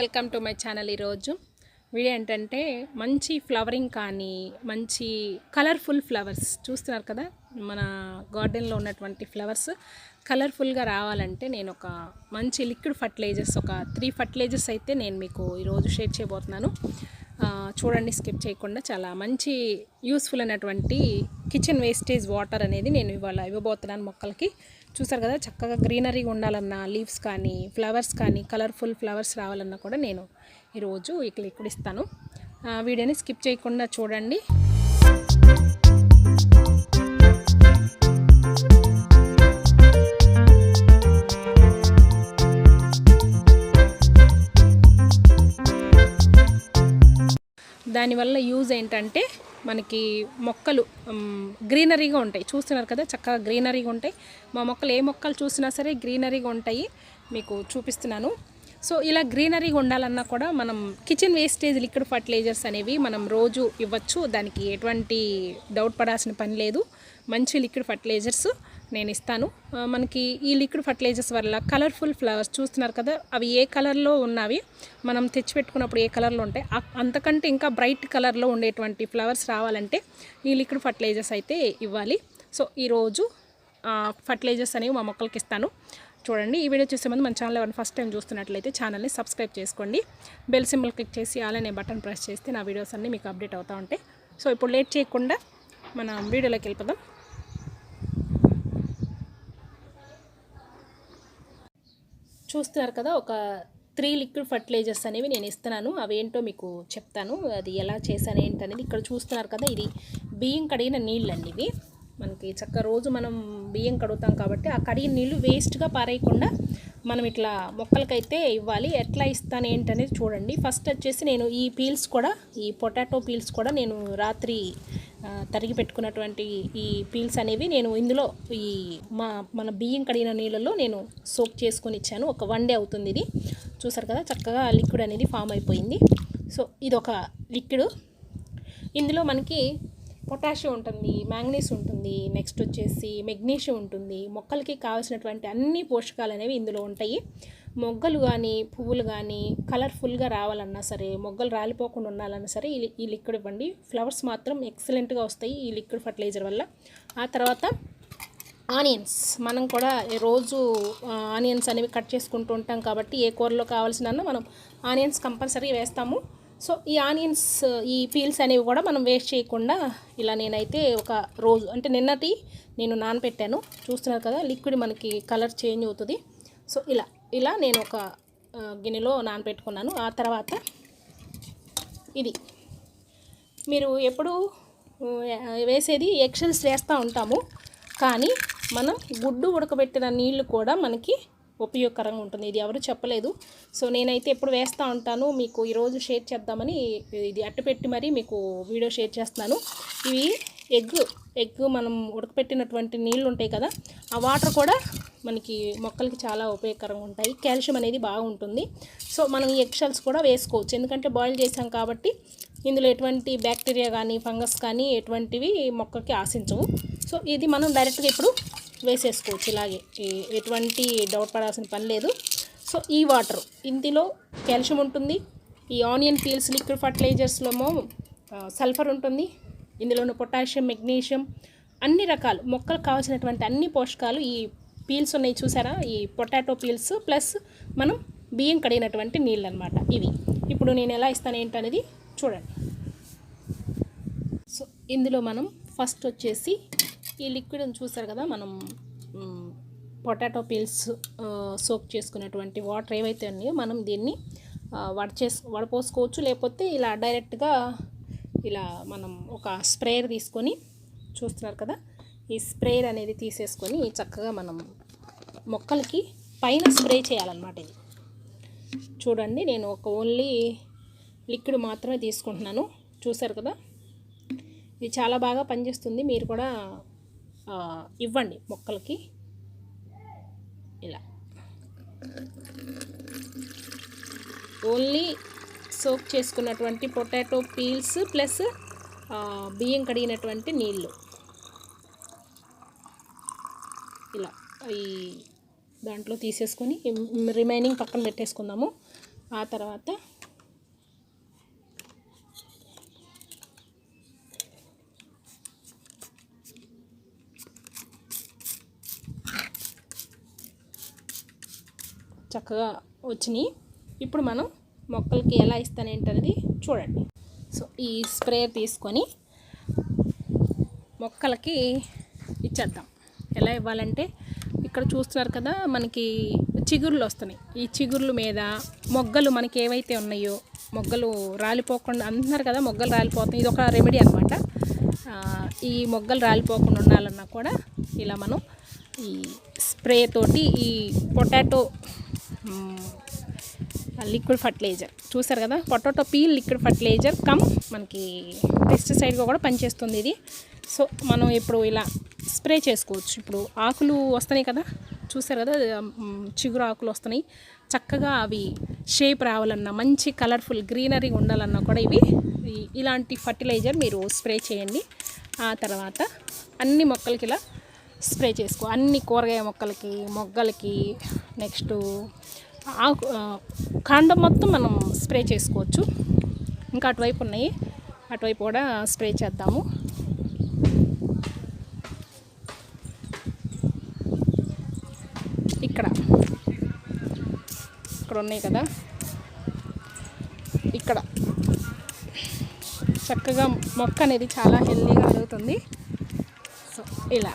Welcome to my channel ఈరోజు. Video ఏంటంటే మంచి ఫ్లవరింగ్ కానీ మంచి కలర్ఫుల్ ఫ్లవర్స్. చూస్తున్నారు కదా మన గార్డెన్లో ఉన్నటువంటి ఫ్లవర్స్. కలర్ఫుల్గా రావాలంటే నేను ఒక మంచి లిక్విడ్ ఫర్టిలైజర్స్ ఒక త్రీ ఫర్టిలైజర్స్ అయితే నేను మీకు ఈరోజు షేర్ చేయబోతున్నాను. చూడండి స్కిప్ చేయకుండా చాలా మంచి యూస్ఫుల్ అయినటువంటి కిచెన్ వేస్టేజ్ వాటర్ అనేది నేను ఇవాళ ఇవ్వబోతున్నాను మొక్కలకి. చూసారు కదా చక్కగా గ్రీనరీగా ఉండాలన్నా లీవ్స్ కానీ ఫ్లవర్స్ కానీ కలర్ఫుల్ ఫ్లవర్స్ రావాలన్నా కూడా నేను ఈరోజు ఇక్కడ ఇక్కడ ఇస్తాను. వీడియోని స్కిప్ చేయకుండా చూడండి. దానివల్ల యూజ్ ఏంటంటే మనకి మొక్కలు గ్రీనరీగా ఉంటాయి. చూస్తున్నారు కదా చక్కగా గ్రీనరీగా ఉంటాయి. మా మొక్కలు ఏ మొక్కలు చూసినా సరే గ్రీనరీగా ఉంటాయి. మీకు చూపిస్తున్నాను. సో ఇలా గ్రీనరీగా ఉండాలన్నా కూడా మనం కిచెన్ వేస్టేజ్ లిక్విడ్ ఫర్టిలైజర్స్ అనేవి మనం రోజు ఇవ్వచ్చు. దానికి ఎటువంటి డౌట్ పడాల్సిన పని లేదు. మంచి లిక్విడ్ ఫర్టిలైజర్స్. నేను ఇస్తాను. మనకి ఈ లిక్విడ్ ఫర్టిలైజర్స్ వల్ల కలర్ఫుల్ ఫ్లవర్స్ చూస్తున్నారు కదా అవి ఏ కలర్లో ఉన్నవి? మనం తెచ్చిపెట్టుకున్నప్పుడు ఏ కలర్లో ఉంటాయి? అంతకంటే ఇంకా బ్రైట్ కలర్లో ఉండేటువంటి ఫ్లవర్స్ రావాలంటే ఈ లిక్విడ్ ఫర్టిలైజర్స్ అయితే ఇవ్వాలి. సో ఈరోజు ఫర్టిలైజర్స్ అనేవి మా మొక్కలకి ఇస్తాను. చూడండి ఈ వీడియో చూసే ముందు మన ఛానల్ ఎవరైనా ఫస్ట్ టైం చూస్తున్నట్లయితే ఛానల్ని సబ్స్క్రైబ్ చేసుకోండి. బెల్ సింబల్ క్లిక్ చేసి అలానే బటన్ ప్రెస్ చేస్తే నా వీడియోస్ అన్నీ మీకు అప్డేట్ అవుతూ ఉంటాయి. సో ఇప్పుడు లేట్ చేయకుండా మనం వీడియోలోకి వెళ్ళిపోదాం. చూస్తున్నారు కదా ఒక త్రీ లిక్విడ్ ఫర్టిలైజర్స్ అనేవి నేను ఇస్తున్నాను. అవేంటో మీకు చెప్తాను. అది ఎలా చేశాను ఏంటనేది ఇక్కడ చూస్తున్నారు కదా ఇది బియ్యం కడిగిన నీళ్ళు అండి ఇవి. మనకి చక్క రోజు మనం బియ్యం కడుగుతాం కాబట్టి ఆ కడిగిన నీళ్ళు వేస్ట్గా పారేయకుండా మనం ఇట్లా మొక్కలకైతే ఇవ్వాలి. ఎట్లా ఇస్తాను ఏంటనేది చూడండి. ఫస్ట్ వచ్చేసి నేను ఈ పీల్స్ కూడా ఈ పొటాటో పీల్స్ కూడా నేను రాత్రి తరిగి పెట్టుకున్నటువంటి ఈ పీల్స్ అనేవి నేను ఇందులో ఈ మా మన బియ్యం కడిగిన నీళ్ళలో నేను సోక్ చేసుకొని ఇచ్చాను. ఒక వన్ డే అవుతుంది ఇది. చూసారు కదా చక్కగా లిక్విడ్ అనేది ఫామ్ అయిపోయింది. సో ఇది ఒక లిక్విడ్. ఇందులో మనకి పొటాషియం ఉంటుంది మ్యాంగనీస్ ఉంటుంది నెక్స్ట్ వచ్చేసి మెగ్నీషియం ఉంటుంది. మొక్కలకి కావాల్సినటువంటి అన్ని పోషకాలు అనేవి ఇందులో ఉంటాయి. మొగ్గలు కానీ పువ్వులు కానీ కలర్ఫుల్గా రావాలన్నా సరే మొగ్గలు రాలిపోకుండా ఉండాలన్నా సరే ఈ ఈ లిక్విడ్ ఇవ్వండి. ఫ్లవర్స్ మాత్రం ఎక్సలెంట్గా వస్తాయి ఈ లిక్విడ్ ఫర్టిలైజర్ వల్ల. ఆ తర్వాత ఆనియన్స్. మనం కూడా రోజు ఆనియన్స్ అనేవి కట్ చేసుకుంటూ ఉంటాం కాబట్టి ఏ కూరలో కావాల్సిన మనం ఆనియన్స్ కంపల్సరీ వేస్తాము. సో ఈ ఆనియన్స్ ఈ పీల్స్ అనేవి కూడా మనం వేస్ట్ చేయకుండా ఇలా నేనైతే ఒక రోజు అంటే నిన్నటి నేను నానపెట్టాను. చూస్తున్నారు కదా లిక్విడ్ మనకి కలర్ చేంజ్ అవుతుంది. సో ఇలా ఇలా నేను ఒక గిన్నెలో నానబెట్టుకున్నాను ఆ తర్వాత ఇది. మీరు ఎప్పుడు వేసేది ఎక్షల్స్ వేస్తూ ఉంటాము. కానీ మనం గుడ్డు ఉడకబెట్టిన నీళ్ళు కూడా మనకి ఉపయోగకరంగా ఉంటుంది. ఇది ఎవరు చెప్పలేదు. సో నేనైతే ఎప్పుడు వేస్తూ ఉంటాను. మీకు ఈరోజు షేర్ చేద్దామని ఇది అట్టుపెట్టి మరీ మీకు వీడియో షేర్ చేస్తున్నాను. ఇవి ఎగ్ ఎగ్ మనం ఉడకపెట్టినటువంటి నీళ్ళు ఉంటాయి కదా ఆ వాటర్ కూడా మనకి మొక్కలకి చాలా ఉపయోగకరంగా ఉంటాయి. కాల్షియం అనేది బాగుంటుంది సో మనం ఎగ్ షెల్స్ కూడా వేసుకోవచ్చు. ఎందుకంటే బాయిల్ చేసాం కాబట్టి ఇందులో ఎటువంటి బ్యాక్టీరియా కానీ ఫంగస్ కానీ ఎటువంటివి మొక్కకి ఆశించవు. సో ఇది మనం డైరెక్ట్గా ఇప్పుడు వేసేసుకోవచ్చు ఇలాగే. ఎటువంటి డౌట్ పడాల్సిన పని లేదు. సో ఈ వాటర్ ఇందులో కాల్షియం ఉంటుంది. ఈ ఆనియన్ పీల్స్ లిక్విడ్ ఫర్టిలైజర్స్లోమో సల్ఫర్ ఉంటుంది. ఇందులోనూ పొటాషియం మెగ్నీషియం అన్ని రకాలు మొక్కలకు కావాల్సినటువంటి అన్ని పోషకాలు ఈ పీల్స్ ఉన్నాయి చూసారా? ఈ పొటాటో పీల్స్ ప్లస్ మనం బియ్యం కడిగినటువంటి నీళ్ళు అనమాట ఇవి. ఇప్పుడు నేను ఎలా ఇస్తాను ఏంటనేది చూడండి. సో ఇందులో మనం ఫస్ట్ వచ్చేసి ఈ లిక్విడ్ చూసారు కదా మనం పొటాటో పీల్స్ సోక్ చేసుకున్నటువంటి వాటర్ ఏవైతే ఉన్నాయో మనం దీన్ని ఆ, వడచేస్ వడపోసుకోవచ్చు. లేకపోతే ఇలా డైరెక్ట్గా ఇలా మనం ఒక స్ప్రేయర్ తీసుకొని చూస్తున్నారు కదా ఈ స్ప్రేయర్ అనేది తీసేసుకొని చక్కగా మనం మొక్కలకి పైన స్ప్రే చేయాలన్నమాట ఇది. చూడండి నేను ఒక ఓన్లీ లిక్విడ్ మాత్రమే తీసుకుంటున్నాను. చూసారు కదా ఇది చాలా బాగా పనిచేస్తుంది. మీరు కూడా ఇవ్వండి మొక్కలకి. ఇలా. ఓన్లీ సోక్ చేసుకున్నటువంటి పొటాటో పీల్స్ ప్లస్ బియ్యం కడిగినటువంటి నీళ్ళు. ఇలా ఈ దాంట్లో తీసేసుకొని రిమైనింగ్ పక్కన పెట్టేసుకుందాము. ఆ తర్వాత చక్కగా వచ్చినాయి. ఇప్పుడు మనం మొక్కలకి ఎలా ఇస్తానేంటనేది చూడండి. సో ఈ స్ప్రే తీసుకొని మొక్కలకి ఇచ్చేద్దాం. ఎలా ఇవ్వాలంటే ఇక్కడ చూస్తున్నారు కదా మనకి చిగుర్లు వస్తున్నాయి. ఈ చిగుర్లు మీద మొగ్గలు మనకి ఏవైతే ఉన్నాయో మొగ్గలు రాలిపోకుండా అంటున్నారు కదా మొగ్గలు రాలిపోతాయి ఇది ఒక రెమెడీ అనమాట ఈ మొగ్గలు రాలిపోకుండా ఉండాలన్నా కూడా ఇలా మనం ఈ స్ప్రే తోటి ఈ పొటాటో లిక్విడ్ ఫర్టిలైజర్. చూసారు కదా? Potato peel liquid fertiliser cum మనకి పెస్టిసైడ్గా కూడా పనిచేస్తుంది ఇది. సో మనం ఇప్పుడు ఇలా స్ప్రే చేసుకోవచ్చు. ఇప్పుడు ఆకులు వస్తున్నాయి కదా? చూసారు కదా? చిగురు ఆకులు వస్తున్నాయి. చక్కగా అవి షేప్ రావాలన్నా మంచి కలర్ఫుల్ గ్రీనరీ ఉండాలన్నా కూడా ఇవి ఇలాంటి ఫర్టిలైజర్ మీరు స్ప్రే చేయండి. ఆ తర్వాత అన్ని మొక్కలకి ఇలా స్ప్రే చేసుకో. అన్ని కూరగాయ మొక్కలకి మొగ్గలకి నెక్స్ట్ ఆకు కాండం మొత్తం మనం స్ప్రే చేసుకోవచ్చు. ఇంకా అటువైపు ఉన్నాయి. అటువైపు కూడా స్ప్రే చేద్దాము. ఇక్కడ. ఇక్కడ ఉన్నాయి కదా. ఇక్కడ. చక్కగా మొక్క అనేది చాలా హెల్దీగా పెరుగుతుంది. సో ఇలా.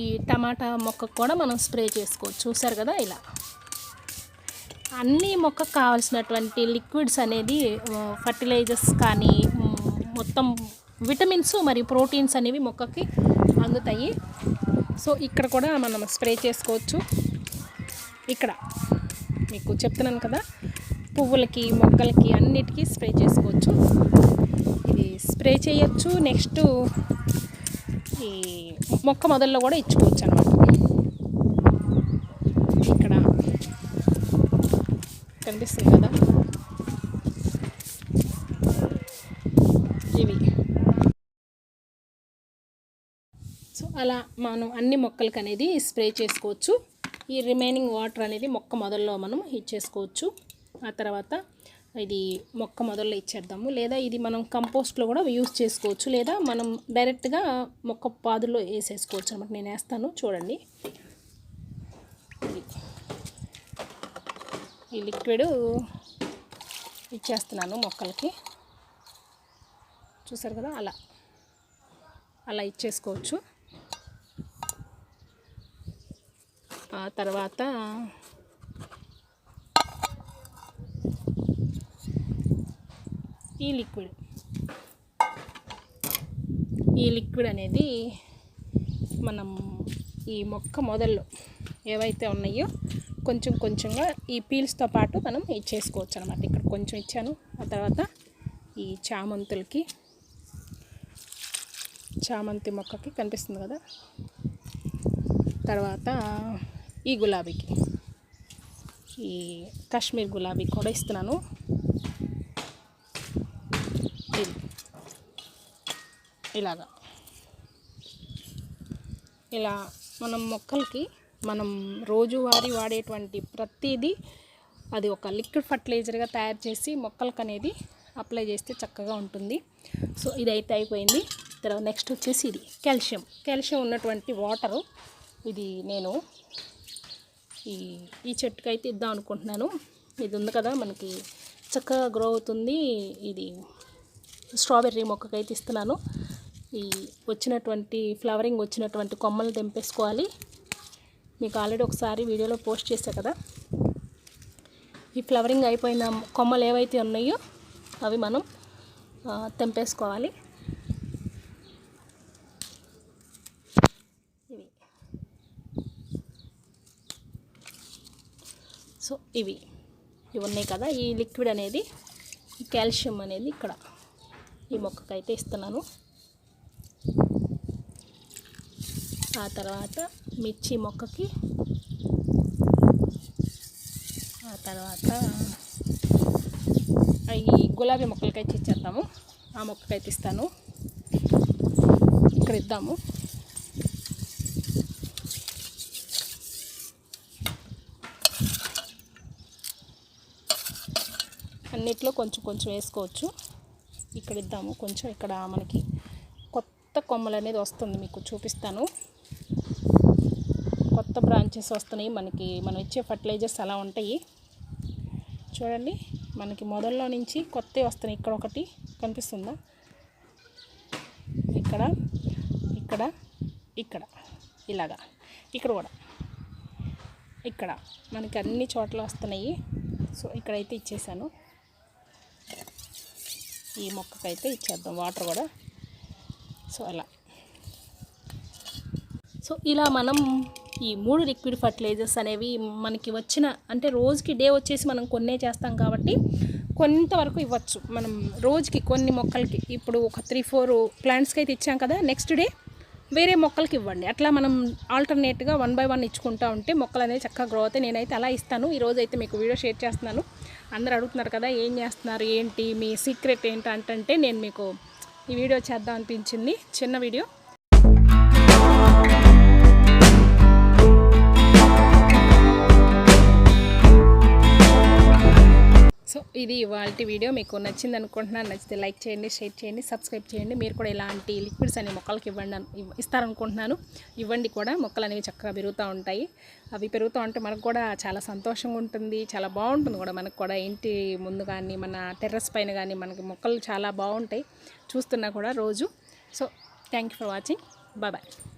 ఈ టమాటా మొక్కకు కూడా మనం స్ప్రే చేసుకోవచ్చు. చూసారు కదా ఇలా. అన్ని మొక్కకు కావాల్సినటువంటి లిక్విడ్స్ అనేది ఫర్టిలైజర్స్ కానీ మొత్తం విటమిన్స్ మరియు ప్రోటీన్స్ అనేవి మొక్కకి అందుతాయి. సో ఇక్కడ కూడా మనం స్ప్రే చేసుకోవచ్చు. ఇక్కడ మీకు చెప్తున్నాను కదా పువ్వులకి మొక్కలకి అన్నిటికీ స్ప్రే చేసుకోవచ్చు. ఇది స్ప్రే చేయొచ్చు. నెక్స్ట్ ఈ మొక్క మొదల్లో కూడా ఇచ్చుకోవచ్చు అనమాట ఇక్కడ కనిపిస్తుంది కదా? ఇవి. సో అలా మనం అన్ని మొక్కలకి అనేది స్ప్రే చేసుకోవచ్చు. ఈ రిమైనింగ్ వాటర్ అనేది మొక్క మొదల్లో మనం ఇచ్చేసుకోవచ్చు. ఆ తర్వాత ఇది మొక్క మొదల్లో ఇచ్చేద్దాము. లేదా ఇది మనం కంపోస్ట్లో కూడా యూస్ చేసుకోవచ్చు. లేదా మనం డైరెక్ట్గా మొక్క పాదుల్లో వేసేసుకోవచ్చు అనమాట. నేను వేస్తాను. చూడండి. ఈ లిక్విడ్ ఇచ్చేస్తున్నాను మొక్కలకి. చూసారు కదా? అలా. అలా ఇచ్చేసుకోవచ్చు. ఆ తర్వాత ఈ లిక్విడ్. ఈ లిక్విడ్ అనేది మనం ఈ మొక్క మొదల్లో ఏవైతే ఉన్నాయో కొంచెం కొంచెంగా ఈ పీల్స్తో పాటు మనం ఇచ్చేసుకోవచ్చు అనమాట ఇక్కడ కొంచెం ఇచ్చాను. ఆ తర్వాత ఈ చామంతులకి చామంతి మొక్కకి కనిపిస్తుంది కదా? తర్వాత ఈ గులాబీకి. ఈ కాశ్మీర్ గులాబీ కూడా ఇస్తున్నాను. ఇలాగా. ఇలా మనం మొక్కలకి మనం రోజువారీ వాడేటువంటి ప్రతిదీ అది ఒక లిక్విడ్ ఫర్టిలైజర్గా తయారు చేసి మొక్కలకు అనేది అప్లై చేస్తే చక్కగా ఉంటుంది. సో ఇదైతే అయిపోయింది. తర్వాత నెక్స్ట్ వచ్చేసి ఇది కాల్షియం. కాల్షియం ఉన్నటువంటి వాటరు ఇది నేను ఈ ఈ చెట్టుకి అయితే ఇద్దాం అనుకుంటున్నాను. ఇది ఉంది కదా మనకి చక్కగా గ్రో అవుతుంది. ఇది స్ట్రాబెర్రీ మొక్కకైతే ఇస్తున్నాను. ఈ వచ్చినటువంటి ఫ్లవరింగ్ వచ్చినటువంటి కొమ్మలు తెంపేసుకోవాలి. మీకు ఆల్రెడీ ఒకసారి వీడియోలో పోస్ట్ చేశా కదా. ఈ ఫ్లవరింగ్ అయిపోయిన కొమ్మలు ఏవైతే ఉన్నాయో అవి మనం తెంపేసుకోవాలి. ఇవి. సో ఇవి. ఇవి ఉన్నాయి కదా ఈ లిక్విడ్ అనేది కాల్షియం అనేది ఇక్కడ. ఈ మొక్కకైతే ఇస్తున్నాను. ఆ తర్వాత మిర్చి మొక్కకి ఆ తర్వాత ఈ గులాబీ మొక్కలకైతే ఇచ్చేద్దాము. ఆ మొక్కకైతే ఇస్తాను. ఇక్కడ ఇద్దాము. అన్నిట్లో కొంచెం కొంచెం వేసుకోవచ్చు. ఇక్కడ ఇద్దాము. కొంచెం ఇక్కడ మనకి కొత్త కొమ్మలు అనేది వస్తుంది మీకు చూపిస్తాను. కొత్త బ్రాంచెస్ వస్తున్నాయి. మనకి మనం ఇచ్చే ఫర్టిలైజర్స్ అలా ఉంటాయి. చూడండి మనకి మొదల్లో నుంచి కొత్తవి వస్తున్నాయి. ఇక్కడ ఒకటి కనిపిస్తుందా? ఇక్కడ ఇక్కడ ఇక్కడ. ఇలాగా. ఇక్కడ కూడా. ఇక్కడ మనకి అన్ని చోట్ల వస్తున్నాయి. సో ఇక్కడైతే ఇచ్చేసాను. ఈ మొక్కకైతే ఇచ్చేద్దాం. వాటర్ కూడా. సో అలా. సో ఇలా మనం ఈ మూడు లిక్విడ్ ఫర్టిలైజర్స్ అనేవి మనకి వచ్చిన అంటే రోజుకి డే వచ్చేసి మనం కొన్నే చేస్తాం కాబట్టి కొంతవరకు ఇవ్వచ్చు. మనం రోజుకి కొన్ని మొక్కలకి ఇప్పుడు ఒక త్రీ ఫోర్ ప్లాంట్స్కి అయితే ఇచ్చాం కదా నెక్స్ట్ డే వేరే మొక్కలకి ఇవ్వండి. అట్లా మనం ఆల్టర్నేట్గా వన్ బై వన్ ఇచ్చుకుంటా ఉంటే మొక్కలు అనేవి చక్కగా గ్రో అవుతాయి. నేనైతే అలా ఇస్తాను. ఈరోజు అయితే మీకు వీడియో షేర్ చేస్తున్నాను. అందరూ అడుగుతున్నారు కదా ఏం చేస్తున్నారు ఏంటి మీ సీక్రెట్ ఏంటి అంటే నేను మీకు ఈ వీడియో చేద్దాం అనిపించింది. చిన్న వీడియో. సో ఇది ఇవాళ వీడియో. మీకు నచ్చింది అనుకుంటున్నాను నచ్చితే లైక్ చేయండి షేర్ చేయండి సబ్స్క్రైబ్ చేయండి. మీరు కూడా ఇలాంటి లిక్విడ్స్ అనే మొక్కలకి ఇవ్వండి ఇస్తారనుకుంటున్నాను. ఇవ్వండి కూడా. మొక్కలు అనేవి చక్కగా పెరుగుతూ ఉంటాయి. అవి పెరుగుతూ ఉంటే మనకు కూడా చాలా సంతోషంగా ఉంటుంది. చాలా బాగుంటుంది కూడా మనకు కూడా. ఇంటి ముందు కానీ మన టెర్రస్ పైన కానీ మనకి మొక్కలు చాలా బాగుంటాయి. చూస్తున్నా కూడా రోజు. So thank you for watching. Bye.